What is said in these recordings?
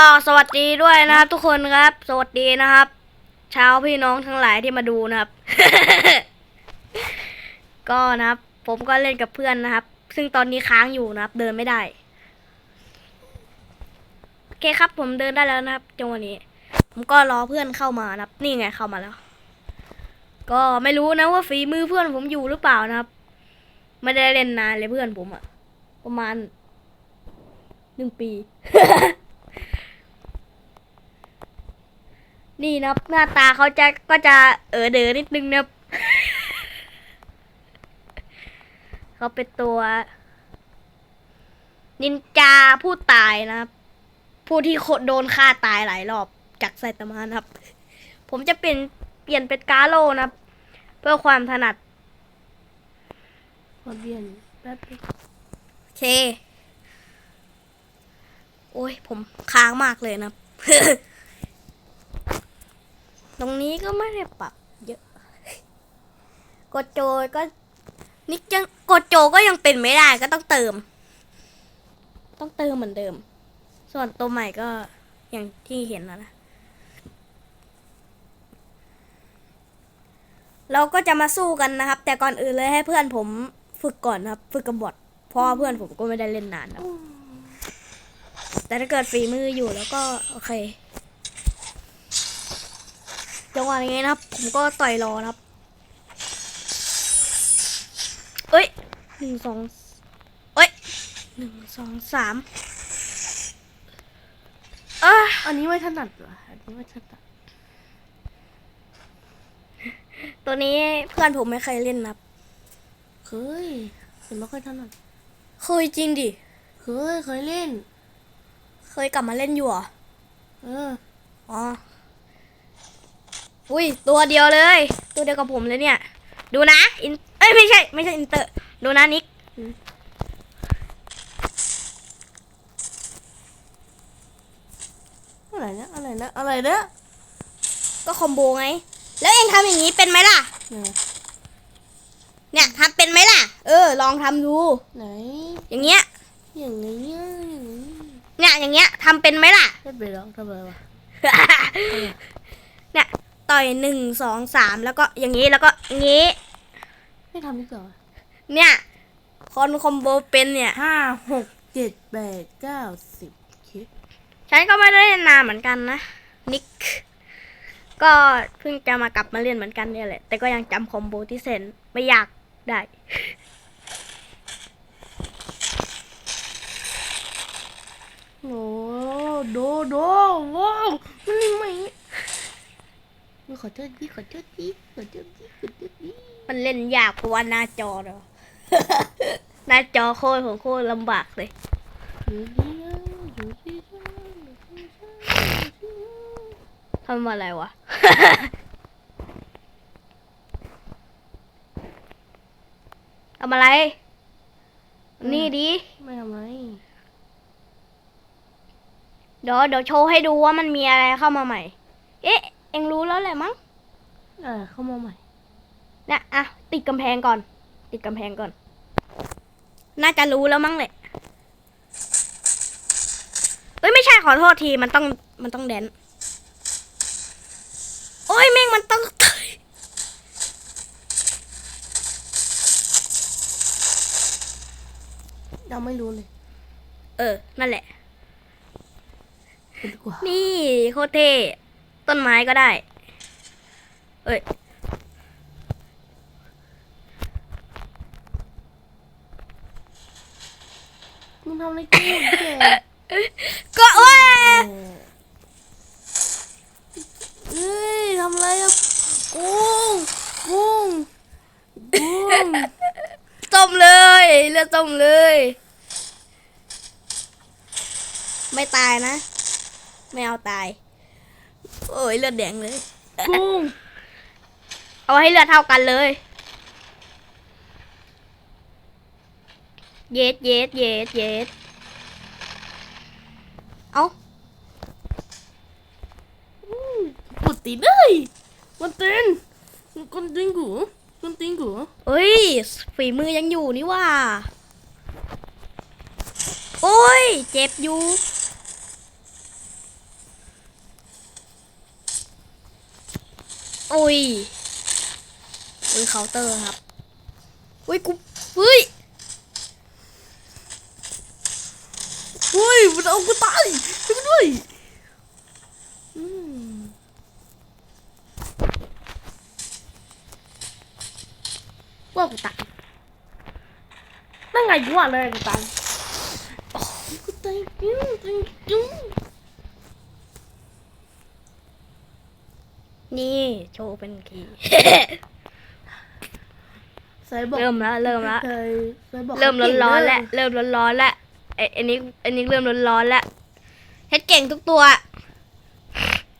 ก็สวัสดีด้วยนะครับทุกคนครับ สวัสดีนะครับเช้าพี่น้องทั้งหลายที่มาดูนะครับ ก็นะครับ ผมก็เล่นกับเพื่อนนะครับ ซึ่งตอนนี้ค้างอยู่นะครับ เดินไม่ได้โอเคครับ ผมเดินได้แล้วนะครับจังหวะนี้ ผมก็รอเพื่อนเข้ามานะครับ นี่ไงเข้ามาแล้ว ก็ไม่รู้นะว่าฝีมือเพื่อนผมอยู่หรือเปล่านะครับ ไม่ได้เล่นนานเลยเพื่อนผมอะประมาณหนึ่งปี นี่นะครับ หน้าตาเขาจะก็จะเออเดอนิดนึงนะครับเขาเป็นตัว นินจาผู้ตายนะครับ ผู้ที่โคโดนฆ่าตายหลายรอบจากไซตามะนะครับ ผมจะเปลี่ยนเปลี่ยนเป็นกาโลนะครับ เพื่อความถนัดขอเปลี่ยนแป๊บโอเค โอ้ยผมค้างมากเลยนะครับ ตรงนี้ก็ไม่ได้ปรับเยอะ กดโจก็นิกยังกดโจก็ยังเป็นไม่ได้ก็ต้องเติม ต้องเติมเหมือนเดิม ส่วนตัวใหม่ก็อย่างที่เห็นแล้วนะเราก็จะมาสู้กันนะครับ แต่ก่อนอื่นเลยให้เพื่อนผมฝึกก่อนครับ ฝึกกับบอทเพราะเพื่อนผมก็ไม่ได้เล่นนานครับแต่ถ้าเกิดฝีมืออยู่แล้วก็โอเค จังหวะนี้นะครับ ผมก็ต่อยรอนะครับเอ้ยหนึ่งสองเอ้ยหนึ่งสองสามเอ้ยอันนี้ไม่ถนัดเหรออันนี้ไม่ถนัดตัวนี้เพื่อนผมไม่เคยเล่นนะครับเคยแต่ไม่ค่อยถนัดเคยจริงดิเคยเคยเล่น เคยกลับมาเล่นอยู่เหรอเอออ๋อ อุ้ยตัวเดียวเลย ตัวเดียวกับผมเลยเนี่ย ดูนะอินเอ้ยไม่ใช่ไม่ใช่อินเตอร์ดูนะนิกอะไรนะอะไรนะอะไรนะก็คอมโบไง แล้วเองทำอย่างนี้เป็นไหมล่ะไหนเนี่ยทำเป็นไหมล่ะ เออ ลองทำดูไหนอย่างเงี้ยอย่างไงเนี่ยอย่างนี้เนี่ยอย่างเงี้ยทำเป็นไหมล่ะไม่ไปหรอกทำไมวะเนี่ย ต่อยหนึ่งสองสามแล้วก็อย่างนี้แล้วก็อย่างนี้ ไม่ทำดีกว่าเนี่ยคนคอมโบเป็นเนี่ย ห้าหกเจ็ดแปดเก้าสิบคิดฉันก็ไม่ได้เล่นนานเหมือนกันนะ นิก ก็เพิ่งจะมากลับมาเล่นเหมือนกันเนี่ยแหละ แต่ก็ยังจำคอมโบที่เซนไม่อยากได้ โอ้โดโดว้าวมันยังไม่ ไม่ขอโทษดิขอโทษดิขอโทษดิขอโทษดิมันเล่นยากเพราะว่าหน้าจอเนาะหน้าจอโคตรของโคตรลำบากเลยอยู่ที่นั่นอยู่ที่นั่นอยู่ที่นั่นอยู่ที่นั่นทำอะไรวะทำอะไร นี่ดิ ไม่ทำไรเดี๋ยวเดี๋ยวโชว์ให้ดูว่ามันมีอะไรเข้ามาใหม่เอ๊ะเอ็งรู้ แล้วแหละมั้ง เออ เข้ามาใหม่เนี่ยอะ ติดกำแพงก่อน ติดกำแพงก่อน น่าจะรู้แล้วมั้งแหละเอ้ยไม่ใช่ขอโทษทีมันต้องมันต้องแดน โอ้ยแม่งมันต้องยังไม่รู้เลย เออ นั่นแหละไปดีกว่านี่โคตรเท่ต้นไม้ก็ได้ เอ้ยมึงทำอะไรกูแกก็โอ้ยเอ้ยทำอะไรอะกุ้งกุ้งกุ้งต้มเลยเลือดต้มเลย ไม่ตายนะ ไม่เอาตาย โอ้ยเลือดแดงเลยกุ้ง เอาให้เลือเท่ากันเลย เย็ดเย็ดเย็ดเย็ดเอาปดตีเลยมันต้นคนตีนกูคนตีนกูเอ้ย ฝีมือยังอยู่นี่ว่า โอ้ย เจ็บอยู่โอ้ย อุ้ยเคาน์เตอร์ครับอุ้ยกูอุ้ยเฮ้ยมันเอากูตายช่วยกูด้วยอืมว่ากูตายนั่นไงกูว่าเลยกูตายโอ้ยกูตายจริงจริงจริงนี่ โชว์เป็น คีย์ใส่บอกเริ่มแล้วเริ่มแล้วเคยเคยบอกเริ่มขาก่งร้อนๆเด้แล้วเริ่มร้อนๆแล้วไอ้ไอันนี้ไอันนี้เริ่มร้อนๆแล้วเฮ็ดเก่งทุกตัว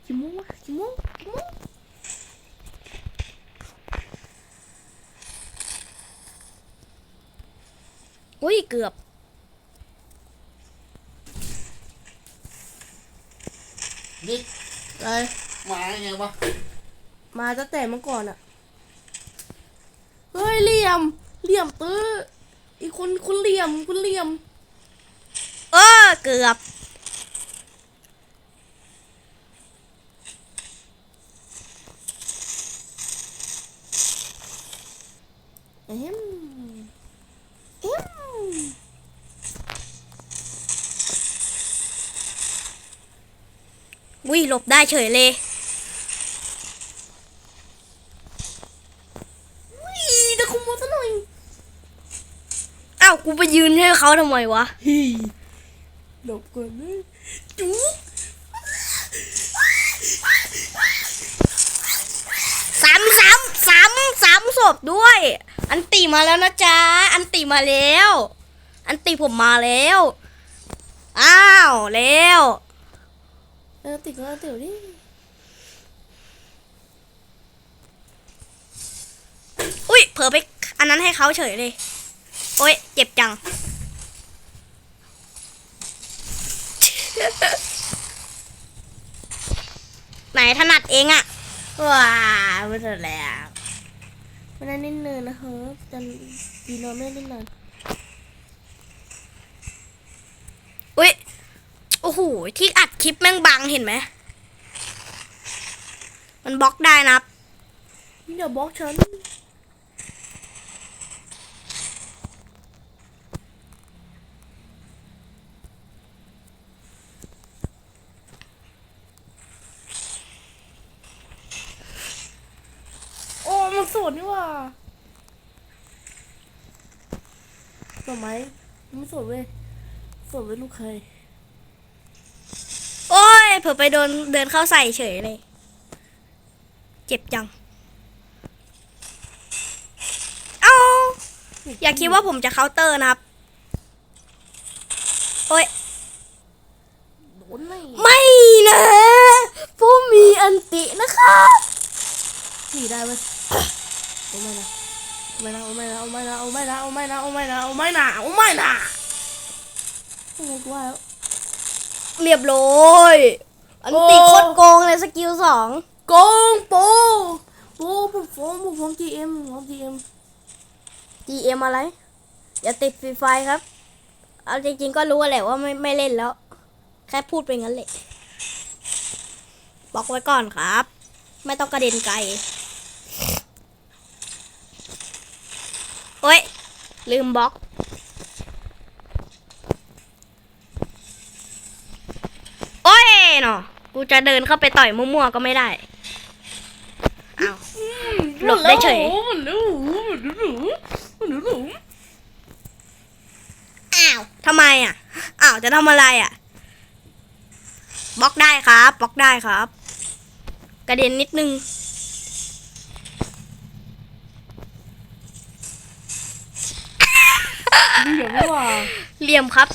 กี่โมงวะกี่โมงกี่โมงอุ้ยเกือบนี่อะไรมาไงวะมาตั้งแต่เมื่อก่อนอะเฮ้ยเหลี่ยม เหลี่ยมตื้ออีกคนคนเหลี่ยมคนเหลี่ยม เออเกือบ เอ็มเอ็มอุ้ยหลบได้เฉยเลย อีตะคุมมาซะหน่อย อ้าว กูไปยืนให้เขาทำไมวะฮีหลบก่อนนะจุ๊บสามสามสามสามศพด้วย อันติมาแล้วนะจ๊ะ อันติมาแล้ว อันติผมมาแล้ว อ้าวแล้วเออติดก็เตี๋ยวดิอุ้ยเผลอไปอันนั้นให้เขาเฉยเลย โอ๊ย เจ็บจัง ไหนถนัดเองอะว้าไม่ทันแล้วไม่ได้เล่นเนินนะครับจันดีนอนไม่ได้เล่นนานอุ้ย โอ้โห ที่อัดคลิปแม่งบังเห็นไหม มันบล็อกได้นะครับนี่เดี๋ยวบล็อกฉันโอ้มันส ดนี่หว่าสดไหมมันไม่สดเว้ยสดเว้ยลูกเคย โอ้ยเผื่อไปโดนเดินเข้าใส่เฉยเลย เจ็บจัง เอาอย่าคิดว่าผมจะเคาน์เตอร์นะครับ โอ้ยโดนไม่ไม่นะ ผมมีอันตินะคะหนีได้เว้ย โอ้ไม่นะโอ้ไม่นะโอ้ไม่นะโอ้ไม่นะโอ้ไม่นะโอ้ไม่นะโอ้ไม่นะโอ้ไม่นะโอ้ไม่นะโอ้ยกูว่าแล้วเรียบร้อยอันติโอ้โคตรโกงเลยสกิลสองโกงโปโปผมฟ้องผมฟ้อง GM ผมฟ้อง GM GM อะไร อย่าติดฟรีไฟครับ เอาจริงๆก็รู้แหละว่าไม่ไม่เล่นแล้ว แค่พูดไปงั้นแหละบอกไว้ก่อนครับ ไม่ต้องกระเด็นไกล โอ้ยลืมบล็อก โอ้ยเนาะกูจะเดินเข้าไปต่อยมั่วๆก็ไม่ได้อ้าวหลบได้เฉยมันรู้มันรู้มันรู้อ้าวทำไมอะ อ้าว จะทำอะไรอะบล็อกได้ครับบล็อกได้ครับ กระเด็นนิดนึง เดี๋ยวไม่ว่าเหลี่ยมครับ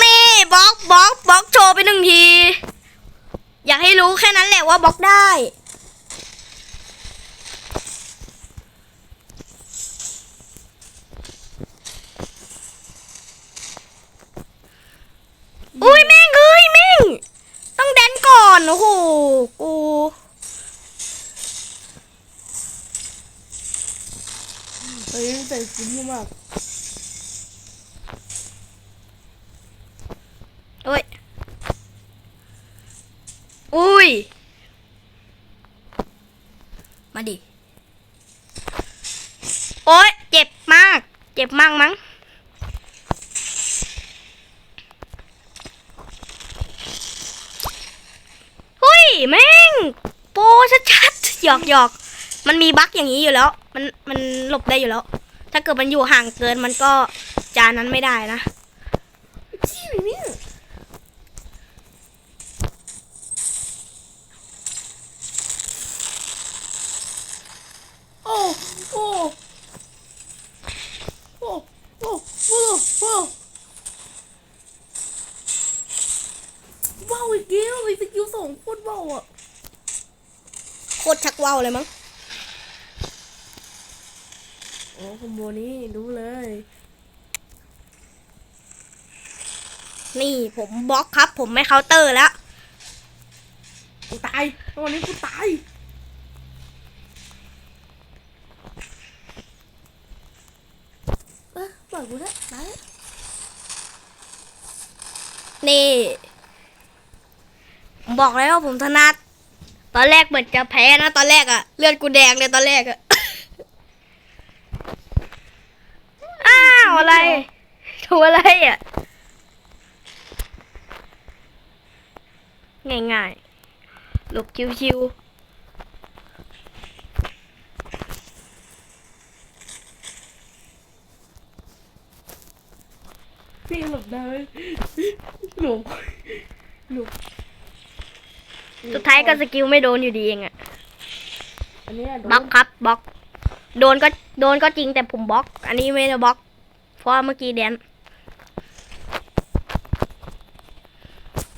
นี่บล็อกบล็อกบล็อกโชว์ไปหนึ่งที อยากให้รู้แค่นั้นแหละว่าบล็อกได้ อุ้ยแม่งเอ้ยแม่ง ต้องแดนก่อน โอ้โห กู เฮ้ยใส่คุ้มมาก โอ้ย อุ้ย มาดิ โอ๊ย เจ็บมาก เจ็บมากมั้ง เฮ้ย แม่ง โปชัดๆ หยอกหยอกมันมีบั๊กอย่างนี้อยู่แล้ว มัน มันหลบได้อยู่แล้ว ถ้าเกิดมันอยู่ห่างเกินมันก็จานนั้นไม่ได้นะ จี้เนี่ยโอ้โอ้โอ้โอ้โอ้โอ้ ว้าวอีกแล้วไอ้สกิลสองโคตรว้าวอะโคตรชักว่าวเลยมั้งโอ้คอมโบนี้รู้เลย นี่ผมบล็อกครับ ผมไม่เคาน์เตอร์แล้วกูตายวันนี้กูตายเออปล่อยกูได้ตายนี่ผม บอกแล้วว่าผมถนัด ตอนแรกเหมือนจะแพ้นะตอนแรกอะเลือดกูแดงเลยตอนแรกอะอ้าวอะไรถูอะไรอะง่ายๆหลบชิวพี่หลบได้ไหมหลบหลบ สุดท้ายก็สกิลไม่โดนอยู่ดีเองอะอันเนี้ยโดนบล็อกครับบล็อก โดนก็โดนก็จริงแต่ผมบล็อก อันนี้ไม่ได้บล็อก เพราะว่าเมื่อกี้แดน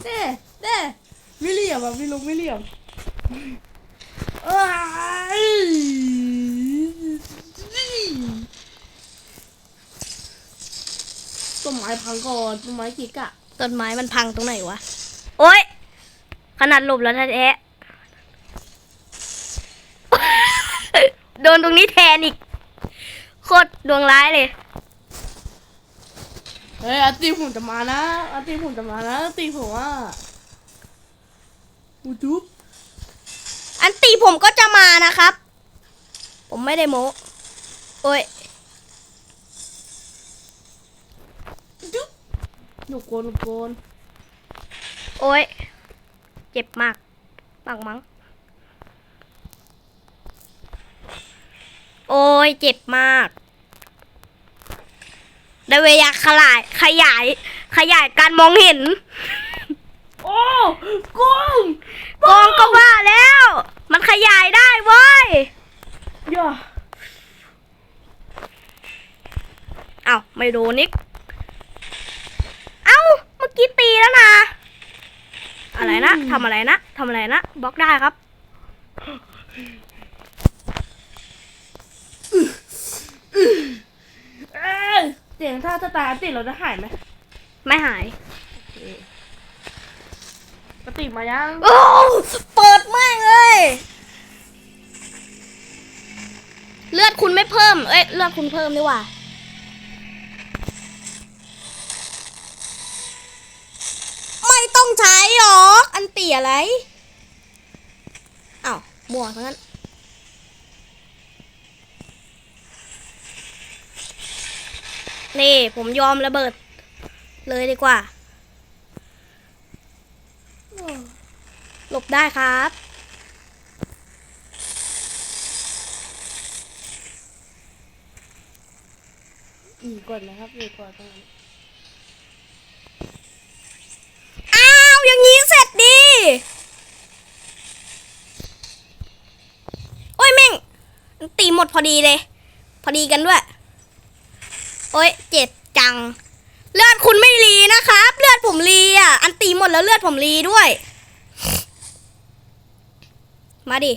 เน่เน่ไม่เหลี่ยมอะไม่ลงไม่เหลี่ยมเอ้ยต้นไม้พังก่อนต้นไม้กิกอะต้นไม้มันพังตรงไหนวะ โอ๊ย ขนาดหลบแล้วแท้ๆโดนตรงนี้แทนอีก โคตรดวงร้ายเลย เฮ้ยอาตีผมจะมานะอาตีผมจะมานะอาตีผมว่าอูจุ๊บอันตีผมก็จะมานะครับ ผมไม่ได้โม้โอ้ยจุ๊บหนุกโกนหนุกโกนโอ้ยเจ็บมากมากมั้ง โอ้ยเจ็บมากได้เวลาขยายขยาย ขยายการมองเห็น โอ้กุ้งกองก็ว่าแล้ว มันขยายได้เว้ยย่าเอ้าไม่โดนนิก เอ้าเมื่อกี้ตีแล้วนะ อะไรนะทำอะไรนะทำอะไรนะบล็อกได้ครับเอ้ยเสียงถ้าจะตายอาตีเราจะหายไหมไม่หายอาตีมายังโอ้เปิดแม่งเลย เลือดคุณไม่เพิ่ม เอ้ยเลือดคุณเพิ่มดีกว่า ไม่ต้ องใช้หรอก อันเตี่ยอะไรอ้าวมัวทั้งนั้นนี่ ผมยอมระเบิด เลยดีกว่า หลบได้ครับ อีกก่อนนะครับอีกก่อนตรงนี้ โอ้ยแม่ง ตีหมดพอดีเลย พอดีกันด้วย โอ้ยเจ็บจัง เลือดคุณไม่รีนะครับ เลือดผมรีอะ อันตีหมดแล้วเลือดผมรีด้วย มาดิ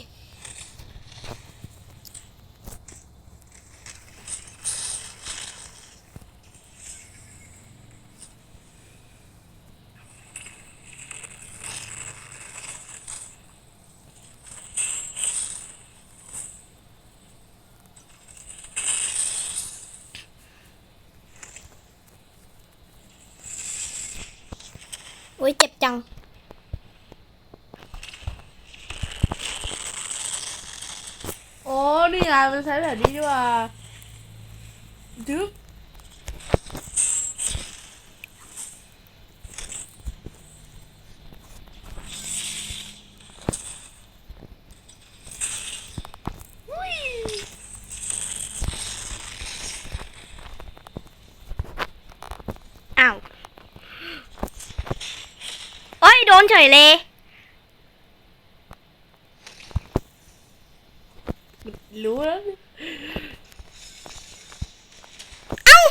โอ้ย เจ็บจัง นี่ไง มันใช้แบบนี้ดีกว่าดึ๊บอ้าว โอ้ย โดนเฉยเลย รู้แล้วเอ้า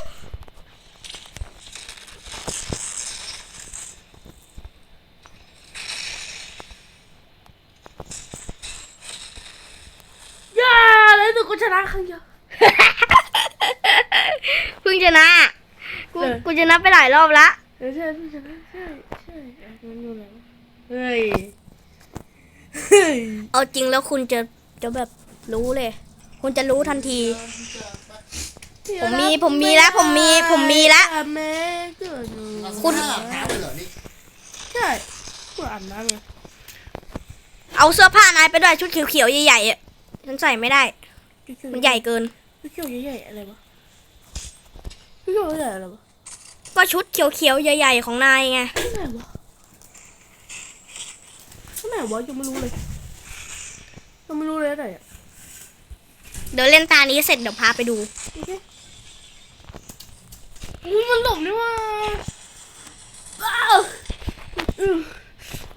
ย่าแล้วตัวกูชนะครั้งเดียวเพิ่งชนะ กูเออกูชนะไปหลายรอบละเออใช่ใช่ใช่ใช่ใช่มันอยู่ไหนวะเฮ้ย เฮ้ย เอาจริงแล้วคุณจะจะแบบ รู้เลย คุณจะรู้ทันที ผมมีผมมีแล้วผมมีผมมีแล้วแม่เกิดหนูคุณ อาบน้ำไปเหรอนี่ใช่กูอาบน้ำไงเอาเสื้อผ้านายไปด้วยชุดเขียวๆใหญ่ๆอะฉันใส่ไม่ได้ มันใหญ่เกิน พี่เขียวใหญ่ๆอะไรวะพี่เขียวใหญ่ๆอะไรวะก็ชุดเขียวๆใหญ่ๆของนายไงที่ไหนวะที่ไหนวะยังไม่รู้เลยยังไม่รู้เลยอะไรอะ เดี๋ยวเล่นตานี้เสร็จเดี๋ยวพาไปดูโอเคอุ้ยมันหลบนี่ว่าอ้าวอือ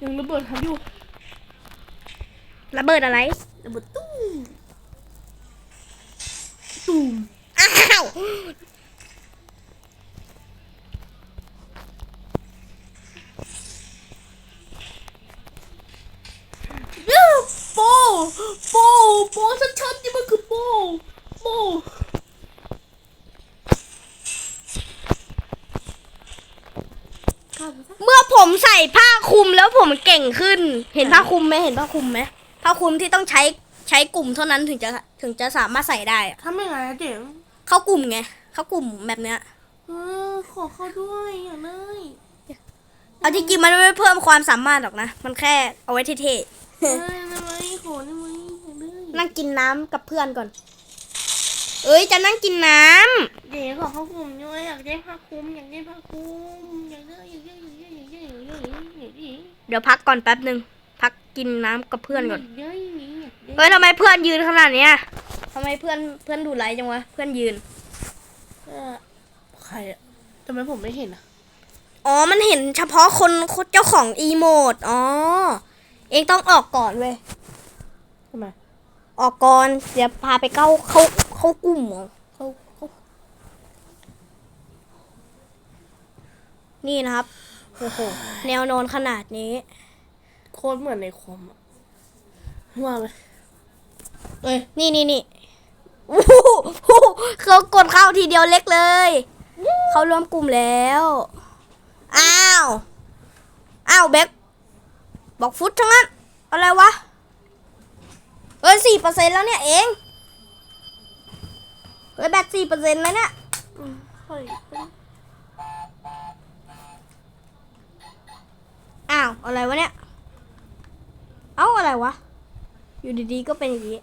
ยังระเบิดทำอยู่ระเบิดอะไรระเบิดตุ้มตุ้มอ้าว เย้โป โปโปชัดๆนี่มันคือโปโปเมื่อผมใส่ผ้าคลุมแล้วผมเก่งขึ้น เห็นผ้าคลุมไหมเห็นผ้าคลุมไหมผ้าคลุมที่ต้องใช้ใช้กลุ่มเท่านั้นถึงจะถึงจะสามารถใส่ได้อะทำยังไงอะเจ๋งเข้ากลุ่มไงเข้ากลุ่มแบบเนี้ยเออขอเข้าด้วยอย่างเลยเอาจริงๆมันไม่เพิ่มความสามารถหรอกนะ มันแค่เอาไว้เท่เนั่งกินน้ำกับเพื่อนก่อน เอ้ยจะนั่งกินน้ำเดี๋ยวขอเข้ากลุ่มด้วยอยากได้ผ้าคลุมอยากได้ผ้าคลุมอยากได้อยากได้อยากได้อยากได้อยากได้อยากได้เดี๋ยวพักก่อนแป๊บหนึ่งพักกินน้ำกับเพื่อนก่อนเฮ้ยทำไมเพื่อนยืนขนาดเนี้ยทำไมเพื่อนเพื่อนดูไลฟ์จังวะเพื่อนยืนใครอะทำไมผมไม่เห็นอะอ๋อ มันเห็นเฉพาะคนเจ้าของอีโมด อ๋อ เองต้องออกก่อนเว้ย ออกก่อนเดี๋ยวพาไปเข้าเข้าเข้ากลุ่มเหรอเข้าเข้านี่นะครับโอ้โหแนวนอนขนาดนี้ โคตรเหมือนในคอมอะว่าเลยเอ้ยนี่นี่นี่โอ้โหเขากดเข้าทีเดียวเล็กเลย เขารวมกลุ่มแล้ว อ้าว อ้าวเบคบอกฟุตทั้งนั้น อะไรวะ เอ้ยสี่เปอร์เซ็นแล้วเนี่ยเองเฮ้ยแบตสี่เปอร์เซ็นแล้วเนี่ยอ้าว อะไรวะเนี่ย เอ้า อะไรวะ อยู่ดีๆ ก็เป็นอย่างนี้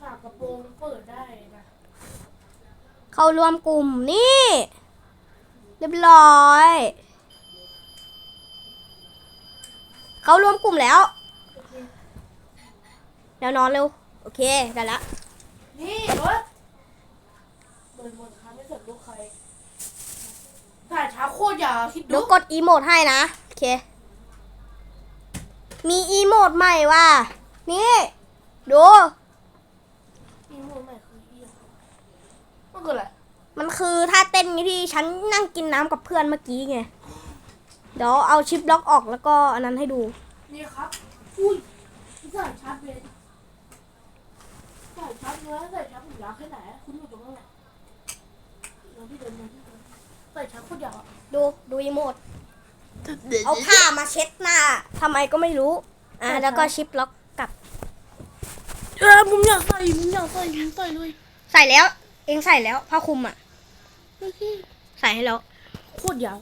ฝากระโปรงเปิดได้นะ เข้า รวมกลุ่มนี่ เรียบร้อย เข้ารวมกลุ่มแล้วแล้วนอนเร็ว โอเค ได้ละ นี่รถเปิดหมดค้างไม่เสร็จลูกใครถ่ายช้าโคตรยาวคิดเดี๋ดูยวกดอีโมดให้นะ โอเค มีอีโมดใหม่ว่ะ นี่ ดู อีโมใหม่คือเหี้ยมันคืออะไร มันคือท่าเต้นที่ฉันนั่งกินน้ำกับเพื่อนเมื่อกี้ไง เดี๋ยวเอาชิปล็อกออกแล้วก็อันนั้นให้ดู นี่ครับอุ้ยใส่ชาร์จเลยใส่ชาร์จเนื้อใส่ชาร์จผมยาวแค่ไหนอะคุณอยู่ตรงนั้นแหละเดี๋ยวพี่เดินมาที่เดินใส่ชาร์จโคตรยาวอะดูดูอีโมด เอาผ้ามาเช็ดหน้าทำไมก็ไม่รู้ อะแล้วก็ชิปล็อกกลับ เออผมอยากใส่ผมอยากใส่ผมใส่เลย ใส่แล้ว เองใส่แล้วผ้าคลุมอะโอเค ใส่ให้แล้ว โคตรยาว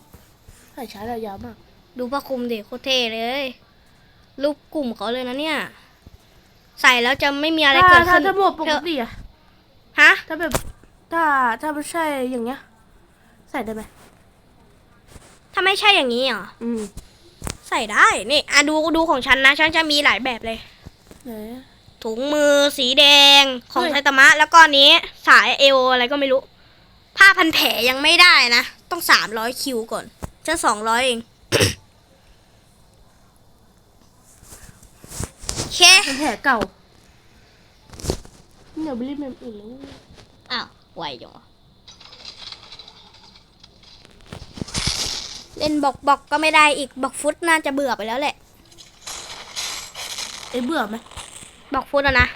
สายชาร์จอะยาวมาก ดูผ้าคลุมดิโคตรเท่เลย รูปกลุ่มเขาเลยนะเนี่ย ใส่แล้วจะไม่มีอะไรถ้าเกิดถ้าขึ้นถ้าหมวกปกติอะฮะ ถ้าแบบถ้าถ้าไม่ใช่อย่างเงี้ย ใส่ได้ไหมถ้าไม่ใช่อย่างนี้เหรออืมใส่ได้ นี่อะดูดูของฉันนะ ฉันจะมีหลายแบบเลยไหนถุงมือสีแดงของเฮ้ยไซตามะ แล้วก็อันนี้สายเอวอะไรก็ไม่รู้ ผ้าพันแผลยังไม่ได้นะ ต้องสามร้อยคิวก่อน จะสองร้อยเองโอเคเป็นแผลเก่าเดี๋ยวไปรีบเมมอื่นแล้วอ้าวไวจังวะเล่นบอกบอกก็ไม่ได้อีกบอกฟุตน่าจะเบื่อไปแล้วแหละเอ้ยเบื่อไหมบอกฟุตอะนะ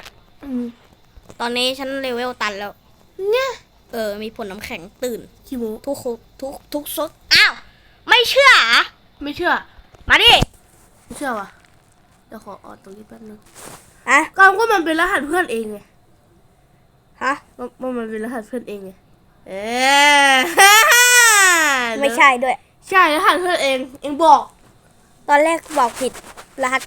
อืมตอนนี้ฉันเลเวลตันแล้ว เนี่ย เออ มีผลน้ำแข็งตื่นคิโมทุกคุทุกทุกซดอ้าว ไม่เชื่อเหรอไม่เชื่อ มาดิไม่เชื่อว่ะเดี๋ยวขอออดตรงนี้แป๊บนึงอะก็ก็มันเป็นรหัสเพื่อนเองไงฮะมันมันมันเป็นรหัสเพื่อนเองไงเออ ไม่ใช่ด้วย ใช่รหัสเพื่อนเอง เองบอก ตอนแรกบอกผิดรหัส